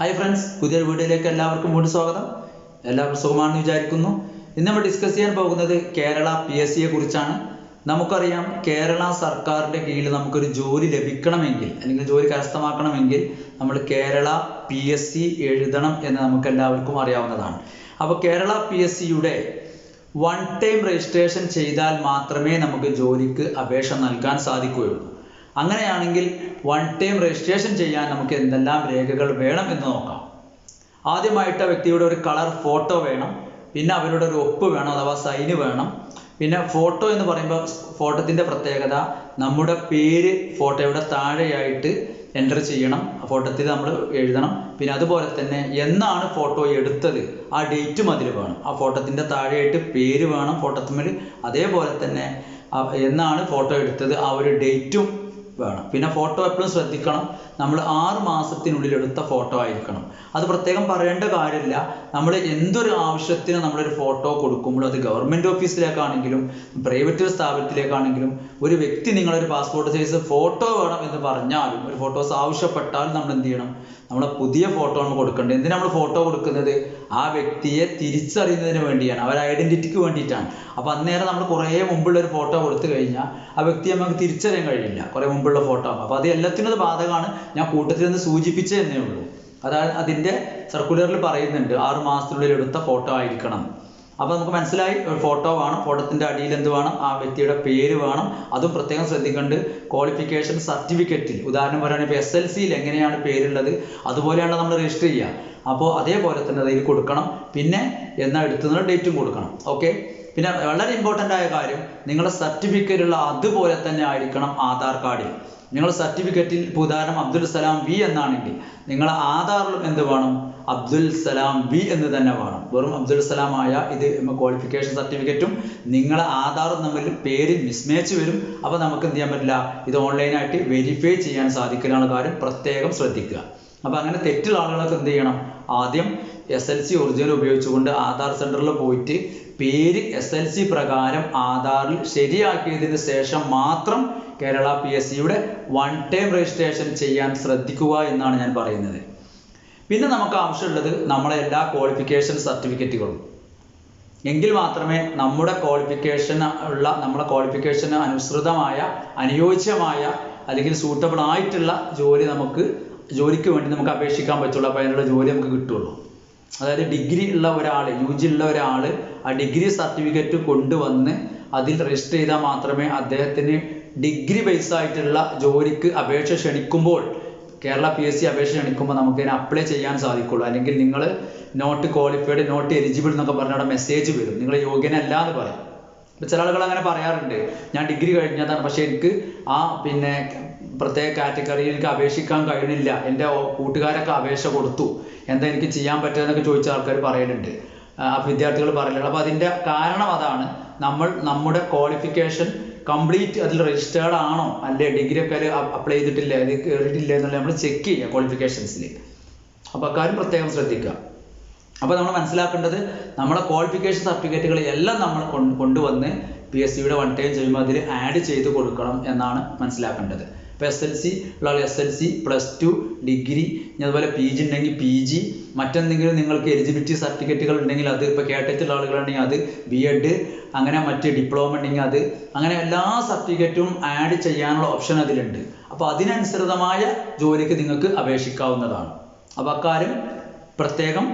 Hi friends പുതിയൊരു വീഡിയോയിലേക്ക് എല്ലാവർക്കും വീണ്ടും സ്വാഗതം. എല്ലാവർക്കും സുഖമാണെന്ന് വിചാരിക്കുന്നു. ഇന്ന് നമ്മൾ ഡിസ്കസ് ചെയ്യാൻ പോകുന്നത് കേരള പി എസ് സിയെ കുറിച്ചാണ്. നമുക്കറിയാം കേരള സർക്കാരിന്റെ കീഴിൽ നമുക്കൊരു ജോലി ലഭിക്കണമെങ്കിൽ അല്ലെങ്കിൽ ജോലി കരസ്ഥമാക്കണമെങ്കിൽ നമ്മൾ കേരള പി എസ് സി എഴുതണം എന്ന് നമുക്ക് എല്ലാവർക്കും അറിയാവുന്നതാണ്. അപ്പോൾ കേരള പി എസ് സിയുടെ വൺ ടൈം രജിസ്ട്രേഷൻ ചെയ്താൽ മാത്രമേ നമുക്ക് ജോലിക്ക് അപേക്ഷ നൽകാൻ സാധിക്കുകയുള്ളൂ. അങ്ങനെയാണെങ്കിൽ വൺ ടൈം രജിസ്ട്രേഷൻ ചെയ്യാൻ നമുക്ക് എന്തെല്ലാം രേഖകൾ വേണം എന്ന് നോക്കാം. ആദ്യമായിട്ട് വ്യക്തിയുടെ ഒരു കളർ ഫോട്ടോ വേണം. പിന്നെ അവരുടെ ഒരു ഒപ്പ് വേണം അഥവാ സൈന് വേണം. പിന്നെ ഫോട്ടോ എന്ന് പറയുമ്പോൾ ഫോട്ടോത്തിന്റെ പ്രത്യേകത നമ്മുടെ പേര് ഫോട്ടോയുടെ താഴെയായിട്ട് എന്റർ ചെയ്യണം. ഫോട്ടോത്തിൽ നമ്മൾ എഴുതണം. പിന്നെ അതുപോലെ തന്നെ എന്നാണ് ഫോട്ടോ എടുത്തത്? ആ ഡേറ്റും അതിൽ വേണം. ആ ഫോട്ടോത്തിന്റെ താഴെയായിട്ട് പേര് വേണം ഫോട്ടോത്തിന്മേൽ അതേപോലെ തന്നെ എന്നാണ് ഫോട്ടോ എടുത്തത്? ആ ഒരു ഡേറ്റും വേണം. പിന്നെ ഫോട്ടോ എപ്പോഴും ശ്രദ്ധിക്കണം. നമ്മൾ ആറ് മാസത്തിനുള്ളിൽ എടുത്ത ഫോട്ടോ ആയിരിക്കണം. അത് പ്രത്യേകം പറയേണ്ട കാര്യമില്ല. നമ്മൾ എന്തൊരു ആവശ്യത്തിന് നമ്മളൊരു ഫോട്ടോ കൊടുക്കുമ്പോൾ അത് ഗവൺമെന്റ് ഓഫീസിലേക്കാണെങ്കിലും പ്രൈവറ്റ് സ്ഥാപനത്തിലേക്കാണെങ്കിലും ഒരു വ്യക്തി നിങ്ങളൊരു പാസ്പോർട്ട് സൈസ് ഫോട്ടോ വേണം എന്ന് പറഞ്ഞാലും ഒരു ഫോട്ടോസ് ആവശ്യപ്പെട്ടാലും നമ്മൾ എന്ത് ചെയ്യണം? നമ്മൾ പുതിയ ഫോട്ടോ ആണ് കൊടുക്കേണ്ടത്. എന്തിനാണ് നമ്മൾ ഫോട്ടോ കൊടുക്കുന്നത്? ആ വ്യക്തിയെ തിരിച്ചറിയുന്നതിന് വേണ്ടിയാണ്. അവരുടെ ഐഡന്റിറ്റിക്ക് വേണ്ടിയിട്ടാണ്. അപ്പോൾ അന്നേരം നമ്മൾ കുറേ മുമ്പുള്ള ഒരു ഫോട്ടോ കൊടുത്തു കഴിഞ്ഞാൽ ആ വ്യക്തിയെ നമുക്ക് തിരിച്ചറിയാൻ കഴിയില്ല. കുറേ മുമ്പുള്ള ഫോട്ടോ അപ്പോൾ അത് എല്ലാത്തിനും അത് ബാധകമാണ്. ഞാൻ കൂട്ടത്തിൽ നിന്ന് സൂചിപ്പിച്ചേ എന്നേ ഉള്ളൂ. അതായത് അതിന്റെ സർക്കുലറിൽ പറയുന്നുണ്ട് ആറ് മാസത്തിനുള്ളിൽ എടുത്ത ഫോട്ടോ ആയിരിക്കണം. അപ്പോൾ നമുക്ക് മനസ്സിലായി ഫോട്ടോ വേണം ഫോട്ടോത്തിന്റെ അടിയിൽ എന്ത് വേണം ആ വ്യക്തിയുടെ പേര് വേണം. അതും പ്രത്യേകം ശ്രദ്ധിക്കേണ്ട ക്വാളിഫിക്കേഷൻ സർട്ടിഫിക്കറ്റിൽ ഉദാഹരണം പറയുകയാണെങ്കിൽ ഇപ്പോൾ എസ് എൽ സിയിൽ എങ്ങനെയാണ് പേരുള്ളത് അതുപോലെയാണ് നമ്മൾ രജിസ്റ്റർ ചെയ്യുക. അപ്പോൾ അതേപോലെ തന്നെ അതിൽ കൊടുക്കണം. പിന്നെ എന്നാൽ എടുത്തുന്ന ഡേറ്റും കൊടുക്കണം. ഓക്കെ പിന്നെ വളരെ ഇമ്പോർട്ടന്റ് ആയ കാര്യം നിങ്ങളുടെ സർട്ടിഫിക്കറ്റിലുള്ള അതുപോലെ തന്നെ ആയിരിക്കണം ആധാർ കാർഡിൽ നിങ്ങളുടെ സർട്ടിഫിക്കറ്റിൽ ഇപ്പോൾ ഉദാഹരണം അബ്ദുൽ സലാം വി എന്നാണെങ്കിൽ നിങ്ങളുടെ ആധാറിലും എന്ത് വേണം? അബ്ദുൽ സലാം വി എന്ന് തന്നെ വേണം. വെറും അബ്ദുൽ സലാം ആയ ഇത് ക്വാളിഫിക്കേഷൻ സർട്ടിഫിക്കറ്റും നിങ്ങളുടെ ആധാറും തമ്മിൽ പേര് മിസ്മാച്ച് വരും. അപ്പോൾ നമുക്ക് എന്ത് ചെയ്യാൻ പറ്റില്ല? ഇത് ഓൺലൈനായിട്ട് വെരിഫൈ ചെയ്യാൻ സാധിക്കലാണ് കാര്യം. പ്രത്യേകം ശ്രദ്ധിക്കുക. അപ്പോൾ അങ്ങനെ തെറ്റുള്ള ആളുകളൊക്കെ എന്ത് ചെയ്യണം? ആദ്യം എസ് എൽ സി ഒറിജിനൽ ഉപയോഗിച്ചുകൊണ്ട് ആധാർ സെന്ററിൽ പോയിട്ട് പേര് എസ് എൽ സി പ്രകാരം ആധാറിൽ ശരിയാക്കിയതിന് ശേഷം മാത്രം കേരള പി എസ് സിയുടെ വൺ ടൈം രജിസ്ട്രേഷൻ ചെയ്യാൻ ശ്രദ്ധിക്കുക എന്നാണ് ഞാൻ പറയുന്നത്. പിന്നെ നമുക്ക് ആവശ്യമുള്ളത് നമ്മളെ എല്ലാ ക്വാളിഫിക്കേഷൻ സർട്ടിഫിക്കറ്റുകളും എങ്കിൽ മാത്രമേ നമ്മുടെ ക്വാളിഫിക്കേഷൻ ഉള്ള നമ്മുടെ ക്വാളിഫിക്കേഷന് അനുസൃതമായ അനുയോജ്യമായ അല്ലെങ്കിൽ സൂട്ടബിൾ ആയിട്ടുള്ള ജോലി നമുക്ക് ജോലിക്ക് വേണ്ടി നമുക്ക് അപേക്ഷിക്കാൻ പറ്റുള്ളൂ അപ്പോൾ അതിനുള്ള ജോലി നമുക്ക് കിട്ടുള്ളൂ. അതായത് ഡിഗ്രി ഉള്ള ഒരാൾ യു ജി ഉള്ള ഒരാൾ ആ ഡിഗ്രി സർട്ടിഫിക്കറ്റ് കൊണ്ടുവന്ന് അതിൽ രജിസ്റ്റർ ചെയ്താൽ മാത്രമേ അദ്ദേഹത്തിന് ഡിഗ്രി ബേസ് ആയിട്ടുള്ള ജോലിക്ക് അപേക്ഷ ക്ഷണിക്കുമ്പോൾ കേരള പി എസ് സി അപേക്ഷ ക്ഷണിക്കുമ്പോൾ നമുക്ക് ഇതിനെ അപ്ലൈ ചെയ്യാൻ സാധിക്കുള്ളൂ. അല്ലെങ്കിൽ നിങ്ങൾ നോട്ട് ക്വാളിഫൈഡ് നോട്ട് എലിജിബിൾ എന്നൊക്കെ പറഞ്ഞ അവിടെ മെസ്സേജ് വരും. നിങ്ങൾ യോഗ്യനല്ല എന്ന് പറയും. ചില ആളുകൾ അങ്ങനെ പറയാറുണ്ട്. ഞാൻ ഡിഗ്രി കഴിഞ്ഞതാണ്. പക്ഷേ എനിക്ക് ആ പിന്നെ പ്രത്യേക കാറ്റഗറിയിൽ എനിക്ക് അപേക്ഷിക്കാൻ കഴിയുന്നില്ല എന്റെ കൂട്ടുകാരൊക്കെ അപേക്ഷ കൊടുത്തു. എന്താ എനിക്ക് ചെയ്യാൻ പറ്റുക എന്നൊക്കെ ചോദിച്ച ആൾക്കാർ പറയുന്നുണ്ട്. വിദ്യാർത്ഥികൾ പറയുന്നുണ്ട്. അപ്പോൾ അതിന്റെ കാരണം അതാണ്. നമ്മൾ നമ്മുടെ ക്വാളിഫിക്കേഷൻ കംപ്ലീറ്റ് അതിൽ രജിസ്റ്റേർഡ് ആണോ? അല്ലെ? ഡിഗ്രി ഒക്കെ അപ്ലൈ ചെയ്തിട്ടില്ല? അത് കയറിയിട്ടില്ല എന്നുള്ളത് നമ്മൾ ചെക്ക് ചെയ്യുക ക്വാളിഫിക്കേഷൻസിൽ അപ്പോൾ അക്കാര്യം പ്രത്യേകം ശ്രദ്ധിക്കുക. അപ്പോൾ നമ്മൾ മനസ്സിലാക്കേണ്ടത് നമ്മളെ ക്വാളിഫിക്കേഷൻ സർട്ടിഫിക്കറ്റുകൾ എല്ലാം നമ്മൾ കൊണ്ടുവന്ന് പി എസ് സിയുടെ വൺ ടൈം ചെയ്യുമ്പോൾ അതിൽ ആഡ് ചെയ്ത് കൊടുക്കണം എന്നാണ് മനസ്സിലാക്കേണ്ടത്. ഇപ്പോൾ എസ് എൽ സി ഉള്ള S L C plus two degree അതുപോലെ പി ജി ഉണ്ടെങ്കിൽ പി ജി മറ്റെന്തെങ്കിലും നിങ്ങൾക്ക് എലിജിബിലിറ്റി സർട്ടിഫിക്കറ്റുകൾ ഉണ്ടെങ്കിൽ അത് ഇപ്പോൾ കേട്ടറ്റുള്ള ആളുകളുണ്ടെങ്കിൽ അത് ബി എഡ് അങ്ങനെ മറ്റ് ഡിപ്ലോമ ഉണ്ടെങ്കിൽ അത്. അങ്ങനെ എല്ലാ സർട്ടിഫിക്കറ്റും ആഡ് ചെയ്യാനുള്ള ഓപ്ഷൻ അതിലുണ്ട്. അപ്പോൾ അതിനനുസൃതമായ ജോലിക്ക് നിങ്ങൾക്ക് അപേക്ഷിക്കാവുന്നതാണ്. അപ്പോൾ അക്കാര്യം പ്രത്യേകം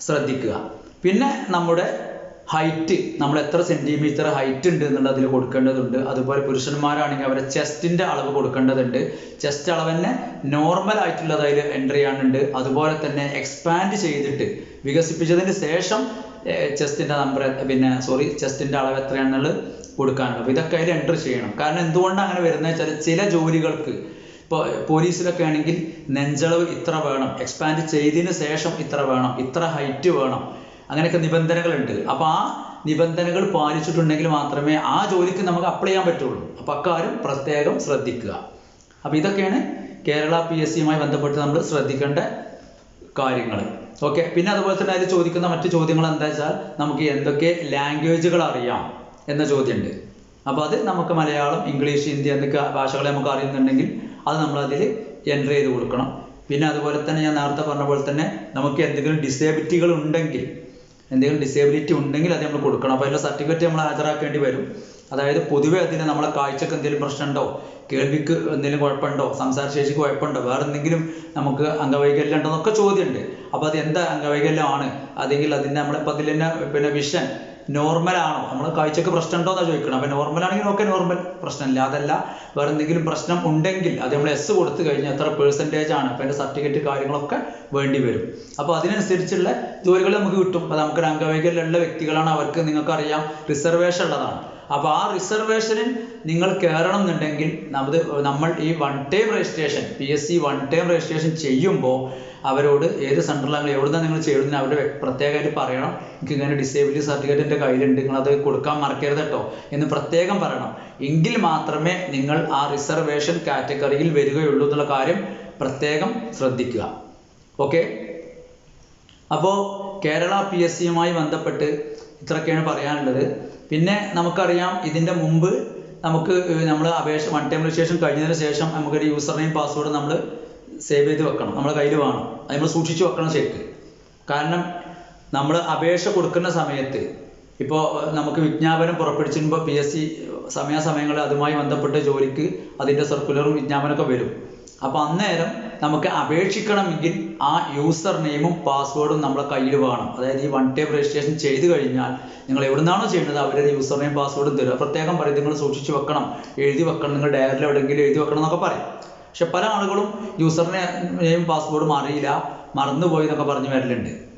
ശ്രദ്ധിക്കുക. പിന്നെ നമ്മുടെ ഹൈറ്റ് നമ്മൾ എത്ര സെന്റിമീറ്റർ ഹൈറ്റ് ഉണ്ട് എന്നുള്ളത് അതിൽ കൊടുക്കേണ്ടതുണ്ട്. അതുപോലെ പുരുഷന്മാരാണെങ്കിൽ അവരെ ചെസ്റ്റിന്റെ അളവ് കൊടുക്കേണ്ടതുണ്ട്. ചെസ്റ്റ് അളവ് തന്നെ നോർമൽ ആയിട്ടുള്ളത് അതിൽ എൻട്രി ചെയ്യാനുണ്ട് അതുപോലെ തന്നെ എക്സ്പാൻഡ് ചെയ്തിട്ട് വികസിപ്പിച്ചതിന് ശേഷം ചെസ്റ്റിന്റെ നമ്പർ പിന്നെ സോറി ചെസ്റ്റിന്റെ അളവ് എത്രയാണെന്നുള്ളത് കൊടുക്കാനുള്ളത്. അപ്പോൾ ഇതൊക്കെ അതിൽ എൻട്രി ചെയ്യണം. കാരണം എന്തുകൊണ്ടാണ് അങ്ങനെ വരുന്നത് വെച്ചാൽ ചില ജോലികൾക്ക് ഇപ്പോൾ പോലീസിലൊക്കെ ആണെങ്കിൽ നെഞ്ചളവ് ഇത്ര വേണം. എക്സ്പാൻഡ് ചെയ്തതിന് ശേഷം ഇത്ര വേണം. ഇത്ര ഹൈറ്റ് വേണം. അങ്ങനെയൊക്കെ നിബന്ധനകളുണ്ട്. അപ്പോൾ ആ നിബന്ധനകൾ പാലിച്ചിട്ടുണ്ടെങ്കിൽ മാത്രമേ ആ ജോലിക്ക് നമുക്ക് അപ്ലൈ ചെയ്യാൻ പറ്റുള്ളൂ. അപ്പോൾ അക്കാര്യം പ്രത്യേകം ശ്രദ്ധിക്കുക. അപ്പോൾ ഇതൊക്കെയാണ് കേരള പി എസ് സിയുമായി ബന്ധപ്പെട്ട് നമ്മൾ ശ്രദ്ധിക്കേണ്ട കാര്യങ്ങൾ ഓക്കെ പിന്നെ അതുപോലെ തന്നെ അതിൽ ചോദിക്കുന്ന മറ്റു ചോദ്യങ്ങൾ എന്താ വെച്ചാൽ നമുക്ക് എന്തൊക്കെ ലാംഗ്വേജുകൾ അറിയാം എന്ന ചോദ്യമുണ്ട്. അപ്പോൾ അത് നമുക്ക് മലയാളം ഇംഗ്ലീഷ് ഹിന്ദി എന്നൊക്കെ ഭാഷകളെ നമുക്ക് അറിയുന്നുണ്ടെങ്കിൽ അത് നമ്മൾ അതിൽ എന്റർ ചെയ്ത് കൊടുക്കണം. പിന്നെ അതുപോലെ തന്നെ ഞാൻ നേരത്തെ പറഞ്ഞ പോലെ തന്നെ നമുക്ക് എന്തെങ്കിലും ഡിസേബിലിറ്റികൾ ഉണ്ടെങ്കിൽ എന്തെങ്കിലും ഡിസേബിലിറ്റി ഉണ്ടെങ്കിൽ അത് നമ്മൾ കൊടുക്കണം. അപ്പോൾ അതിന്റെ സർട്ടിഫിക്കറ്റ് നമ്മൾ ഹാജരാക്കേണ്ടി വരും. അതായത് പൊതുവേ അതിന് നമ്മളെ കാഴ്ചക്ക് എന്തെങ്കിലും പ്രശ്നമുണ്ടോ? കേൾവിക്ക് എന്തെങ്കിലും കുഴപ്പമുണ്ടോ? സംസാരശേഷിക്ക് കുഴപ്പമുണ്ടോ? വേറെ എന്തെങ്കിലും നമുക്ക് അംഗവൈകല്യം ഉണ്ടോ എന്നൊക്കെ ചോദ്യമുണ്ട്. അപ്പോൾ അത് എന്താ അംഗവൈകല്യമാണ് അതെങ്കിൽ അതിന്റെ നമ്മളിപ്പോൾ അതിൽ തന്നെ പിന്നെ വിഷൻ നോർമൽ ആണോ? നമ്മൾ കാഴ്ചക്ക് പ്രശ്നം ഉണ്ടോ എന്നാണ് ചോദിക്കണം. അപ്പോൾ നോർമൽ ആണെങ്കിൽ ഓക്കെ നോർമൽ പ്രശ്നമില്ല. അതല്ല വേറെ എന്തെങ്കിലും പ്രശ്നം ഉണ്ടെങ്കിൽ അത് നമ്മൾ എസ് കൊടുത്തു കഴിഞ്ഞാൽ എത്ര പെർസെന്റേജ് ആണ്? അപ്പോൾ അതിന്റെ സർട്ടിഫിക്കറ്റ് കാര്യങ്ങളൊക്കെ വേണ്ടി വരും. അപ്പോൾ അതിനനുസരിച്ചുള്ള ജോലികൾ നമുക്ക് കിട്ടും. അപ്പോൾ നമുക്ക് അംഗവൈകല്യമുള്ള വ്യക്തികളാണ് അവർക്ക് നിങ്ങൾക്കറിയാം. റിസർവേഷൻ ഉള്ളതാണ്. അപ്പോൾ ആ റിസർവേഷനിൽ നിങ്ങൾ കയറണം എന്നുണ്ടെങ്കിൽ നമ്മൾ നമ്മൾ ഈ one time registration P S C one time registration ചെയ്യുമ്പോൾ അവരോട് ഏത് സെന്ററിലാണ് എവിടുന്നാണ് നിങ്ങൾ ചെയ്യുന്നത് അവരുടെ പ്രത്യേകമായിട്ട് പറയണം. എനിക്ക് ഇങ്ങനെ ഡിസേബിലിറ്റി സർട്ടിഫിക്കറ്റ് എന്റെ കയ്യിലുണ്ട് നിങ്ങൾ അത് കൊടുക്കാൻ മറക്കരുത് കേട്ടോ എന്ന് പ്രത്യേകം പറയണം. എങ്കിൽ മാത്രമേ നിങ്ങൾ ആ റിസർവേഷൻ കാറ്റഗറിയിൽ വരികയുള്ളൂ എന്നുള്ള കാര്യം പ്രത്യേകം ശ്രദ്ധിക്കുക. ഓക്കെ അപ്പോൾ കേരള പി എസ് സിയുമായി ബന്ധപ്പെട്ട് ഇത്രയൊക്കെയാണ് പറയാനുള്ളത്. പിന്നെ നമുക്കറിയാം ഇതിന്റെ മുമ്പ് നമുക്ക് നമ്മൾ അപേക്ഷ വൺ ടൈം രജിസ്ട്രേഷൻ കഴിഞ്ഞതിന് ശേഷം നമുക്കൊരു യൂസർ നെയിം പാസ്വേഡ് നമ്മൾ സേവ് ചെയ്ത് വെക്കണം. നമ്മുടെ കയ്യിൽ വേണം. അത് നമ്മൾ സൂക്ഷിച്ച് വെക്കണം ശരിക്ക്. കാരണം നമ്മൾ അപേക്ഷ കൊടുക്കുന്ന സമയത്ത് ഇപ്പോൾ നമുക്ക് വിജ്ഞാപനം പുറപ്പെടുവിച്ചിരുമ്പോൾ പി എസ് സി സമയാസമയങ്ങളിൽ അതുമായി ബന്ധപ്പെട്ട ജോലിക്ക് അതിന്റെ സർക്കുലറും വിജ്ഞാപനമൊക്കെ വരും. അപ്പോൾ അന്നേരം നമുക്ക് അപേക്ഷിക്കണമെങ്കിൽ ആ യൂസർ നെയിമും പാസ്വേഡും നമ്മളെ കയ്യിൽ വേണം. അതായത് ഈ വൺ ടൈം രജിസ്ട്രേഷൻ ചെയ്ത് കഴിഞ്ഞാൽ നിങ്ങൾ എവിടുന്നാണോ ചെയ്യുന്നത് അവരുടെ യൂസർ നെയിം പാസ്വേഡും തരും. പ്രത്യേകം പറയും നിങ്ങൾ സൂക്ഷിച്ചു വെക്കണം. എഴുതി വെക്കണം. നിങ്ങൾ ഡയറിയിൽ എവിടെയെങ്കിലും എഴുതി വെക്കണം എന്നൊക്കെ പറയും. പക്ഷെ പല ആളുകളും യൂസർ നെയിം പാസ്വേഡും അറിയില്ല മറന്നുപോയി എന്നൊക്കെ പറഞ്ഞു വരലുണ്ട്.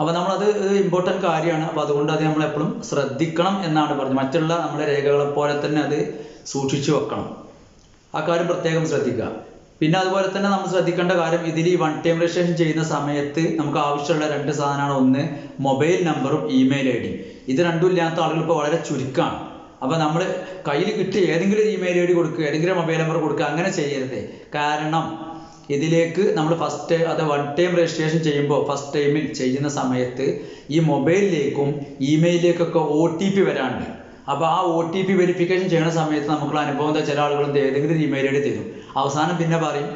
അപ്പോൾ നമ്മളത് ഇമ്പോർട്ടന്റ് കാര്യമാണ്. അപ്പോൾ അതുകൊണ്ട് അത് നമ്മൾ എപ്പോഴും ശ്രദ്ധിക്കണം എന്നാണ് പറഞ്ഞത്. മറ്റുള്ള നമ്മുടെ രേഖകളെ പോലെ തന്നെ അത് സൂക്ഷിച്ചു വെക്കണം. ആ കാര്യം പ്രത്യേകം ശ്രദ്ധിക്കുക. പിന്നെ അതുപോലെ തന്നെ നമ്മൾ ശ്രദ്ധിക്കേണ്ട കാര്യം ഇതിൽ ഈ വൺ ടൈം രജിസ്ട്രേഷൻ ചെയ്യുന്ന സമയത്ത് നമുക്ക് ആവശ്യമുള്ള രണ്ട് സാധനമാണ്. ഒന്ന് മൊബൈൽ നമ്പറും ഇമെയിൽ ഐ ഡി. ഇത് രണ്ടും ഇല്ലാത്ത ആളുകൾ ഇപ്പോൾ വളരെ ചുരുക്കമാണ് അപ്പോൾ നമ്മൾ കയ്യിൽ കിട്ടിയ ഏതെങ്കിലും ഇമെയിൽ ഐ ഡി കൊടുക്കുക ഏതെങ്കിലും മൊബൈൽ നമ്പർ കൊടുക്കുക അങ്ങനെ ചെയ്യരുത്. കാരണം ഇതിലേക്ക് നമ്മൾ ഫസ്റ്റ് അത് വൺ ടൈം രജിസ്ട്രേഷൻ ചെയ്യുമ്പോൾ ഫസ്റ്റ് ടൈമിൽ ചെയ്യുന്ന സമയത്ത് ഈ മൊബൈലിലേക്കും ഇമെയിലിലേക്കൊക്കെ ഒ ടി പി വരാണ്ട് അപ്പോൾ ആ ഒ ടി പി വെരിഫിക്കേഷൻ ചെയ്യുന്ന സമയത്ത് നമുക്കുള്ള അനുഭവം എന്താ? ചില ആളുകൾ എന്ത് ഏതെങ്കിലും ഇമെയിൽ ഐ ഡി തരും. അവസാനം പിന്നെ പറയും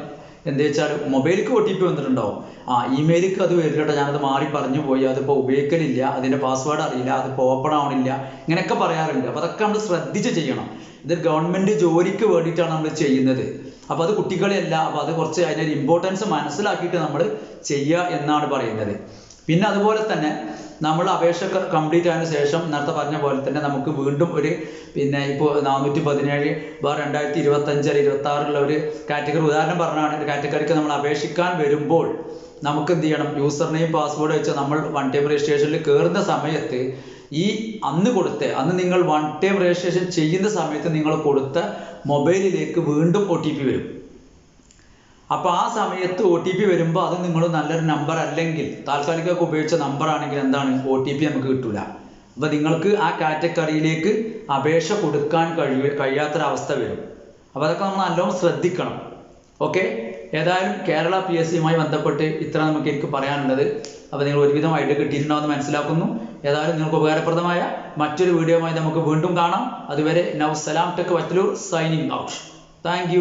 എന്താ വെച്ചാൽ മൊബൈലിക്ക് ഒ ടി പി വന്നിട്ടുണ്ടാവും. ആ ഇമെയിലിക്ക് അത് വരില്ല കേട്ടോ. ഞാനത് മാറി പറഞ്ഞു പോയി. അതിപ്പോൾ ഉപയോഗിക്കലില്ല. അതിന്റെ പാസ്വേഡ് അറിയില്ല. അതിപ്പോൾ ഓപ്പൺ ആവണില്ല. ഇങ്ങനെയൊക്കെ പറയാറുണ്ട്. അപ്പോൾ അതൊക്കെ നമ്മൾ ശ്രദ്ധിച്ച് ചെയ്യണം. ഇത് ഗവൺമെന്റ് ജോലിക്ക് വേണ്ടിയിട്ടാണ് നമ്മൾ ചെയ്യുന്നത്. അപ്പോൾ അത് കുട്ടികളെയല്ല. അപ്പോൾ അത് കുറച്ച് അതിന്റെ ഇമ്പോർട്ടൻസ് മനസ്സിലാക്കിയിട്ട് നമ്മൾ ചെയ്യുക എന്നാണ് പറയുന്നത്. പിന്നെ അതുപോലെ തന്നെ നമ്മൾ അപേക്ഷ കംപ്ലീറ്റ് ആയതിനു ശേഷം നേരത്തെ പറഞ്ഞ പോലെ തന്നെ നമുക്ക് വീണ്ടും ഒരു പിന്നെ ഇപ്പോൾ നാനൂറ്റി പതിനേഴ് ബാർ രണ്ടായിരത്തി ഇരുപത്തഞ്ച് അല്ലെങ്കിൽ ഇരുപത്തി ആറുള്ള ഒരു കാറ്റഗറി ഉദാഹരണം പറഞ്ഞാണ്. ഒരു കാറ്റഗറിക്ക് നമ്മൾ അപേക്ഷിക്കാൻ വരുമ്പോൾ നമുക്ക് എന്ത് ചെയ്യണം? യൂസർ നെയിം പാസ്വേഡ് വെച്ച് നമ്മൾ വൺ ടൈം രജിസ്ട്രേഷനിൽ കയറുന്ന സമയത്ത് ഈ അന്ന് കൊടുത്ത അന്ന് നിങ്ങൾ വൺ ടൈം രജിസ്ട്രേഷൻ ചെയ്യുന്ന സമയത്ത് നിങ്ങൾ കൊടുത്ത മൊബൈലിലേക്ക് വീണ്ടും ഒ വരും. അപ്പോൾ ആ സമയത്ത് ഒ ടി പി വരുമ്പോൾ അത് നിങ്ങൾ നല്ലൊരു നമ്പർ അല്ലെങ്കിൽ താൽക്കാലികമൊക്കെ ഉപയോഗിച്ച നമ്പർ ആണെങ്കിൽ എന്താണ്? ഒ ടി പി നമുക്ക് കിട്ടൂല. അപ്പോൾ നിങ്ങൾക്ക് ആ കാറ്റഗറിയിലേക്ക് അപേക്ഷ കൊടുക്കാൻ കഴിയ കഴിയാത്തൊരവസ്ഥ വരും. അപ്പോൾ അതൊക്കെ നമ്മൾ നല്ലോണം ശ്രദ്ധിക്കണം. ഓക്കെ ഏതായാലും കേരള പി എസ് സിയുമായി ബന്ധപ്പെട്ട് ഇത്ര നമുക്ക് എനിക്ക് പറയാനുള്ളത്. അപ്പോൾ നിങ്ങൾ ഒരുവിധം ഐഡിയ കിട്ടിയിട്ടുണ്ടാവുമെന്ന് മനസ്സിലാക്കുന്നു. ഏതായാലും നിങ്ങൾക്ക് ഉപകാരപ്രദമായ മറ്റൊരു വീഡിയോയുമായി നമുക്ക് വീണ്ടും കാണാം. അതുവരെ now Salam tech Vattalur signing out thank